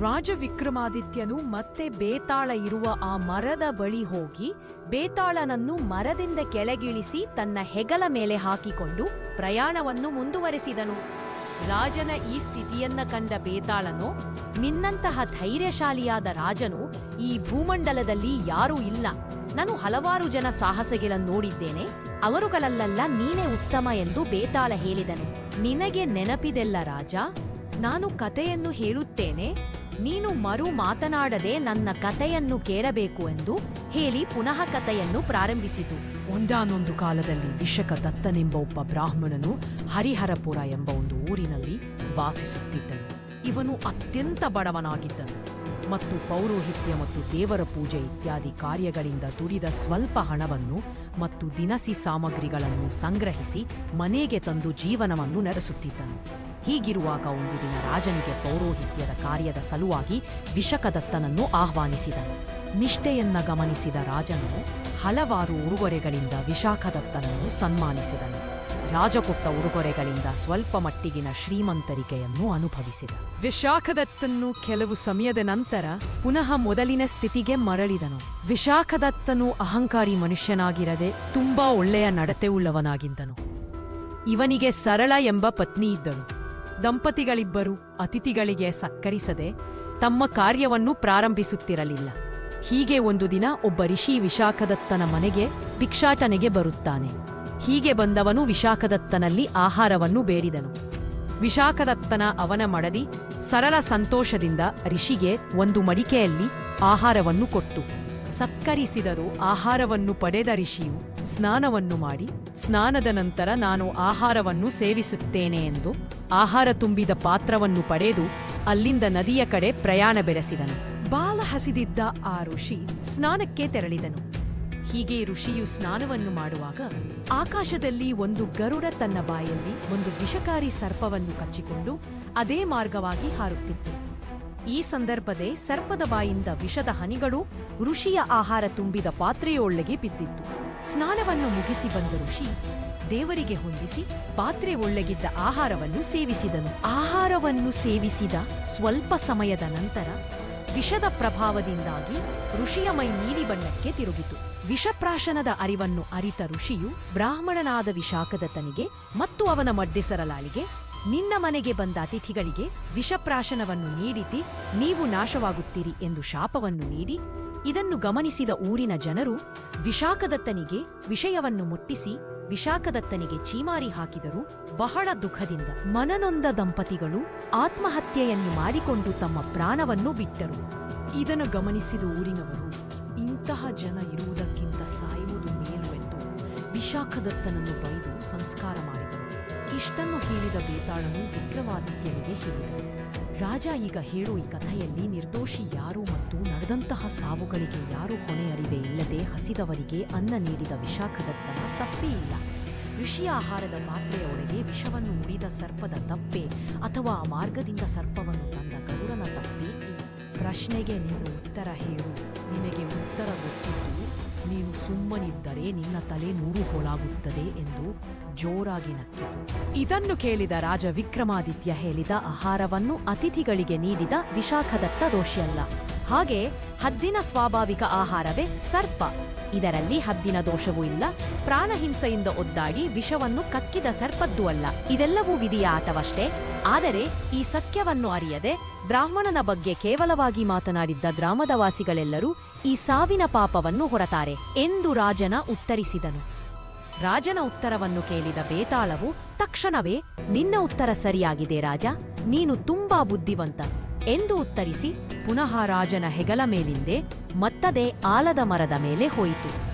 ರಾಜ ವಿಕ್ರಮಾದಿತ್ಯನು ಮತ್ತೆ ಬೇತಾಳ ಇರುವ ಆ ಮರದ ಬಳಿ ಹೋಗಿ ಬೇತಾಳನನ್ನು ಮರದಿಂದ ಕೆಳಗಿಳಿಸಿ ತನ್ನ ಹೆಗಲ ಮೇಲೆ ಹಾಕಿಕೊಂಡು ಪ್ರಯಾಣವನ್ನು ಮುಂದುವರೆಸಿದನು. ರಾಜನ ಈ ಸ್ಥಿತಿಯನ್ನ ಕಂಡ ಬೇತಾಳನು, ನಿನ್ನಂತಹ ಧೈರ್ಯಶಾಲಿಯಾದ ರಾಜನು ಈ ಭೂಮಂಡಲದಲ್ಲಿ ಯಾರೂ ಇಲ್ಲ. ನಾನು ಹಲವಾರು ಜನ ಸಾಹಸಗಳನ್ನು ನೋಡಿದ್ದೇನೆ. ಅವರುಗಳಲ್ಲೆಲ್ಲ ನೀನೇ ಉತ್ತಮ ಎಂದು ಬೇತಾಳ ಹೇಳಿದನು. ನಿನಗೆ ನೆನಪಿದೆಲ್ಲ ರಾಜ? ನಾನು ಕತೆಯನ್ನು ಹೇಳುತ್ತೇನೆ. ನೀನು ಮರು ಮಾತನಾಡದೆ ನನ್ನ ಕತೆಯನ್ನು ಕೇಳಬೇಕು ಎಂದು ಹೇಳಿ ಪುನಃ ಕತೆಯನ್ನು ಪ್ರಾರಂಭಿಸಿತು. ಒಂದಾನೊಂದು ಕಾಲದಲ್ಲಿ ವಿಷಕ ದತ್ತನೆಂಬ ಒಬ್ಬ ಬ್ರಾಹ್ಮಣನು ಹರಿಹರಪುರ ಎಂಬ ಒಂದು ಊರಿನಲ್ಲಿ ವಾಸಿಸುತ್ತಿದ್ದನು. ಇವನು ಅತ್ಯಂತ ಬಡವನಾಗಿದ್ದನು ಮತ್ತು ಪೌರೋಹಿತ್ಯ ಮತ್ತು ದೇವರ ಪೂಜೆ ಇತ್ಯಾದಿ ಕಾರ್ಯಗಳಿಂದ ದುಡಿದ ಸ್ವಲ್ಪ ಹಣವನ್ನು ಮತ್ತು ದಿನಸಿ ಸಾಮಗ್ರಿಗಳನ್ನು ಸಂಗ್ರಹಿಸಿ ಮನೆಗೆ ತಂದು ಜೀವನವನ್ನು ನಡೆಸುತ್ತಿದ್ದನು. ಹೀಗಿರುವಾಗ ಒಂದು ದಿನ ರಾಜನಿಗೆ ಪೌರೋಹಿತ್ಯದ ಕಾರ್ಯದ ಸಲುವಾಗಿ ವಿಷಕದತ್ತನನ್ನು ಆಹ್ವಾನಿಸಿದನು. ನಿಷ್ಠೆಯನ್ನ ಗಮನಿಸಿದ ರಾಜನು ಹಲವಾರು ಉಡುಗೊರೆಗಳಿಂದ ವಿಶಾಖದತ್ತನನ್ನು ಸನ್ಮಾನಿಸಿದನು. ರಾಜ ಕೊಟ್ಟ ಉಡುಗೊರೆಗಳಿಂದ ಸ್ವಲ್ಪ ಮಟ್ಟಿಗಿನ ಶ್ರೀಮಂತರಿಕೆಯನ್ನು ಅನುಭವಿಸಿದ. ವಿಶಾಖದತ್ತನ್ನು ಕೆಲವು ಸಮಯದ ನಂತರ ಪುನಃ ಮೊದಲಿನ ಸ್ಥಿತಿಗೆ ಮರಳಿದನು. ವಿಶಾಖದತ್ತನು ಅಹಂಕಾರಿ ಮನುಷ್ಯನಾಗಿರದೆ ತುಂಬಾ ಒಳ್ಳೆಯ ನಡತೆ ಉಳ್ಳವನಾಗಿದ್ದನು ಇವನಿಗೆ ಸರಳ ಎಂಬ ಪತ್ನಿ ಇದ್ದಳು. ದಂಪತಿಗಳಿಬ್ಬರು ಅತಿಥಿಗಳಿಗೆ ಸಕ್ಕರಿಸದೆ ತಮ್ಮ ಕಾರ್ಯವನ್ನು ಪ್ರಾರಂಭಿಸುತ್ತಿರಲಿಲ್ಲ. ಹೀಗೆ ಒಂದು ದಿನ ಒಬ್ಬ ಋಷಿ ವಿಶಾಖದತ್ತನ ಮನೆಗೆ ಭಿಕ್ಷಾಟನೆಗೆ ಬರುತ್ತಾನೆ. ಹೀಗೆ ಬಂದವನು ವಿಶಾಖದತ್ತನಲ್ಲಿ ಆಹಾರವನ್ನು ಬೇರಿದನು. ವಿಶಾಖದತ್ತನ ಅವನ ಮಡದಿ ಸರಳ ಸಂತೋಷದಿಂದ ಋಷಿಗೆ ಒಂದು ಮಡಿಕೆಯಲ್ಲಿ ಆಹಾರವನ್ನು ಕೊಟ್ಟು ಸಕ್ಕರಿಸಿದರೂ ಆಹಾರವನ್ನು ಪಡೆದ ಋಷಿಯು ಸ್ನಾನವನ್ನು ಮಾಡಿ, ಸ್ನಾನದ ನಂತರ ನಾನು ಆಹಾರವನ್ನು ಸೇವಿಸುತ್ತೇನೆ ಎಂದು ಆಹಾರ ತುಂಬಿದ ಪಾತ್ರವನ್ನು ಪಡೆದು ಅಲ್ಲಿಂದ ನದಿಯ ಕಡೆ ಪ್ರಯಾಣ ಬೆರೆಸಿದನು. ಬಾಲ ಹಸಿದಿದ್ದ ಆ ಋಷಿ ಸ್ನಾನಕ್ಕೆ ತೆರಳಿದನು. ಹೀಗೆ ಋಷಿಯು ಸ್ನಾನವನ್ನು ಮಾಡುವಾಗ ಆಕಾಶದಲ್ಲಿ ಒಂದು ಗರುಡ ತನ್ನ ಬಾಯಲ್ಲಿ ಒಂದು ವಿಷಕಾರಿ ಸರ್ಪವನ್ನು ಕಚ್ಚಿಕೊಂಡು ಅದೇ ಮಾರ್ಗವಾಗಿ ಹಾರುತ್ತಿತ್ತು. ಈ ಸಂದರ್ಭದೇ ಸರ್ಪದ ಬಾಯಿಂದ ವಿಷದ ಹನಿಗಳು ಋಷಿಯ ಆಹಾರ ತುಂಬಿದ ಪಾತ್ರೆಯೊಳಗೆ ಬಿದ್ದಿತ್ತು. ಸ್ನಾನವನ್ನು ಮುಗಿಸಿ ಬಂದ ಋಷಿ ದೇವರಿಗೆ ಹೊಂದಿಸಿ ಪಾತ್ರೆ ಒಳ್ಳೆಗಿದ್ದ ಆಹಾರವನ್ನು ಸೇವಿಸಿದನು. ಆಹಾರವನ್ನು ಸೇವಿಸಿದ ಸ್ವಲ್ಪ ಸಮಯದ ನಂತರ ವಿಷದ ಪ್ರಭಾವದಿಂದಾಗಿ ಋಷಿಯ ಮೈ ನೀಲಿ ಬಣ್ಣಕ್ಕೆ ತಿರುಗಿತು. ವಿಷಪ್ರಾಶನದ ಅರಿವನ್ನು ಅರಿತ ಋಷಿಯು ಬ್ರಾಹ್ಮಣನಾದ ವಿಶಾಖದತ್ತನಿಗೆ ಮತ್ತು ಅವನ ಮಡ್ಡಿಸರಲಾಳಿಗೆ ನಿನ್ನ ಮನೆಗೆ ಬಂದ ಅತಿಥಿಗಳಿಗೆ ವಿಷಪ್ರಾಶನವನ್ನು ನೀಡಿತಿ, ನೀವು ನಾಶವಾಗುತ್ತೀರಿ ಎಂದು ಶಾಪವನ್ನು ನೀಡಿ ಇದನ್ನು ಗಮನಿಸಿದ ಊರಿನ ಜನರು ವಿಶಾಖದತ್ತನಿಗೆ ವಿಷಯವನ್ನು ಮುಟ್ಟಿಸಿ ವಿಶಾಖದತ್ತನಿಗೆ ಚೀಮಾರಿ ಹಾಕಿದರು. ಬಹಳ ದುಃಖದಿಂದ ಮನನೊಂದ ದಂಪತಿಗಳು ಆತ್ಮಹತ್ಯೆಯನ್ನು ಮಾಡಿಕೊಂಡು ತಮ್ಮ ಪ್ರಾಣವನ್ನು ಬಿಟ್ಟರು. ಇದನ್ನು ಗಮನಿಸಿದ ಊರಿನವರು, ಇಂತಹ ಜನ ಇರುವುದಕ್ಕಿಂತ ಸಾಯುವುದು ಮೇಲು ಎಂದು ವಿಶಾಖದತ್ತನನ್ನು ಬೈದು ಸಂಸ್ಕಾರ ಮಾಡಿದರು. ಇಷ್ಟನ್ನು ಹೇಳಿದ ಬೇತಾಳನು ವಿಕ್ರಮಾದಿತ್ಯನಿಗೆ ಹೇಳಿದರು ರಾಜ ಈಗ ಹೇಳು ಈ ಕಥೆಯಲ್ಲಿ ನಿರ್ದೋಷಿ ನಡೆದಂತಹ ಸಾವುಗಳಿಗೆ ಯಾರು ಹೊಣೆ ಅರಿವೆ ಇಲ್ಲದೆ ಹಸಿದವರಿಗೆ ಅನ್ನ ನೀಡಿದ ವಿಶಾಖದತ್ತನ ತಪ್ಪೇ ಇಲ್ಲ. ಋಷಿ ಆಹಾರದ ಪಾತ್ರೆಯ ಒಳಗೆ ವಿಷವನ್ನು ಉಡಿದ ಸರ್ಪದ ತಪ್ಪೆ ಅಥವಾ ಆ ಮಾರ್ಗದಿಂದ ಸರ್ಪವನ್ನು ತಂದ ಗರುಡನ ತಪ್ಪೆ? ಪ್ರಶ್ನೆಗೆ ನೀನು ಉತ್ತರ ಹೇಳು ನಿನಗೆ ಉತ್ತರ ಗೊತ್ತಿದ್ದು, ನೀನು ಸುಮ್ಮನಿದ್ದರೆ ನಿನ್ನ ತಲೆ ನೂರು ಹೋಲಾಗುತ್ತದೆ ಎಂದು ಜೋರಾಗಿ ನಕ್ಕಿತು. ಇದನ್ನು ಕೇಳಿದ ರಾಜ ವಿಕ್ರಮಾದಿತ್ಯ ಹೇಳಿದ ಆಹಾರವನ್ನು ಅತಿಥಿಗಳಿಗೆ ನೀಡಿದ ವಿಶಾಖದತ್ತ ದೋಷಿಯಲ್ಲ ಹಾಗೆ ಹದ್ದಿನ ಸ್ವಾಭಾವಿಕ ಆಹಾರವೇ ಸರ್ಪ. ಇದರಲ್ಲಿ ಹದ್ದಿನ ದೋಷವೂ ಇಲ್ಲ, ಪ್ರಾಣಹಿಂಸೆಯಿಂದ ಒದ್ದಾಡಿ ವಿಷವನ್ನು ಕಕ್ಕಿದ ಸರ್ಪದ್ದು ಅಲ್ಲ. ಇದೆಲ್ಲವೂ ವಿಧಿಯ ಆಟವಷ್ಟೇ ಆದರೆ ಈ ಸತ್ಯವನ್ನು ಅರಿಯದೆ ಬ್ರಾಹ್ಮಣನ ಬಗ್ಗೆ ಕೇವಲವಾಗಿ ಮಾತನಾಡಿದ್ದ ಗ್ರಾಮದ ವಾಸಿಗಳೆಲ್ಲರೂ ಈ ಸಾವಿನ ಪಾಪವನ್ನು ಹೊರತಾರೆ ಎಂದು ರಾಜನ ಉತ್ತರಿಸಿದನು. ರಾಜನ ಉತ್ತರವನ್ನು ಕೇಳಿದ ಬೇತಾಳವು, ತಕ್ಷಣವೇ, ನಿನ್ನ ಉತ್ತರ ಸರಿಯಾಗಿದೆ ರಾಜ. ನೀನು ತುಂಬಾ ಬುದ್ಧಿವಂತ ಎಂದು ಉತ್ತರಿಸಿ ಪುನಃ ರಾಜನ ಹೆಗಲ ಮೇಲಿಂದೆ ಮತ್ತದೇ ಆಲದ ಮರದ ಮೇಲೆ ಹೋಯಿತು.